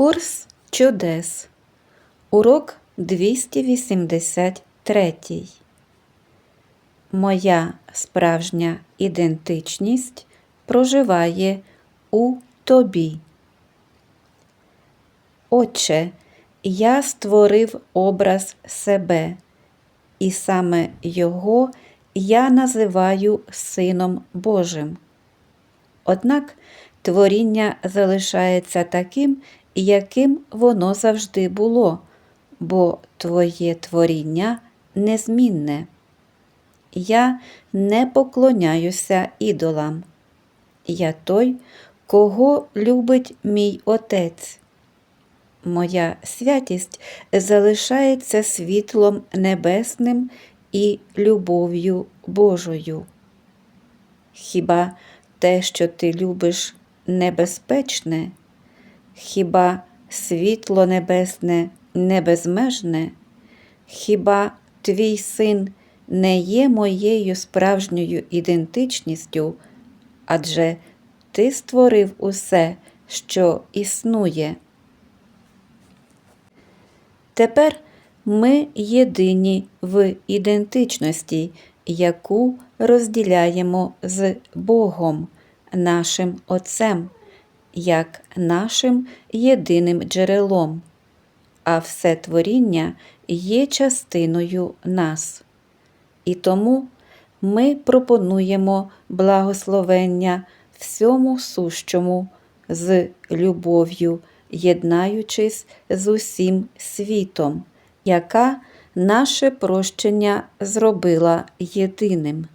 Курс чудес. Урок 283. Моя справжня ідентичність проживає у тобі. Отче, я створив образ себе, і саме його я називаю Сином Божим. Однак творіння залишається таким, яким воно завжди було, бо твоє творіння незмінне. Я не поклоняюся ідолам. Я той, кого любить мій Отець. Моя святість залишається світлом небесним і любов'ю Божою. Хіба те, що ти любиш, небезпечне? Хіба світло небесне небезмежне? Хіба твій син не є моєю справжньою ідентичністю? Адже ти створив усе, що існує. Тепер ми єдині в ідентичності, яку розділяємо з Богом, нашим Отцем, як нашим єдиним джерелом, а все творіння є частиною нас. І тому ми пропонуємо благословення всьому сущому з любов'ю, єднаючись з усім світом, яка наше прощення зробила єдиним.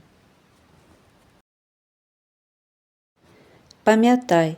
Пам'ятай,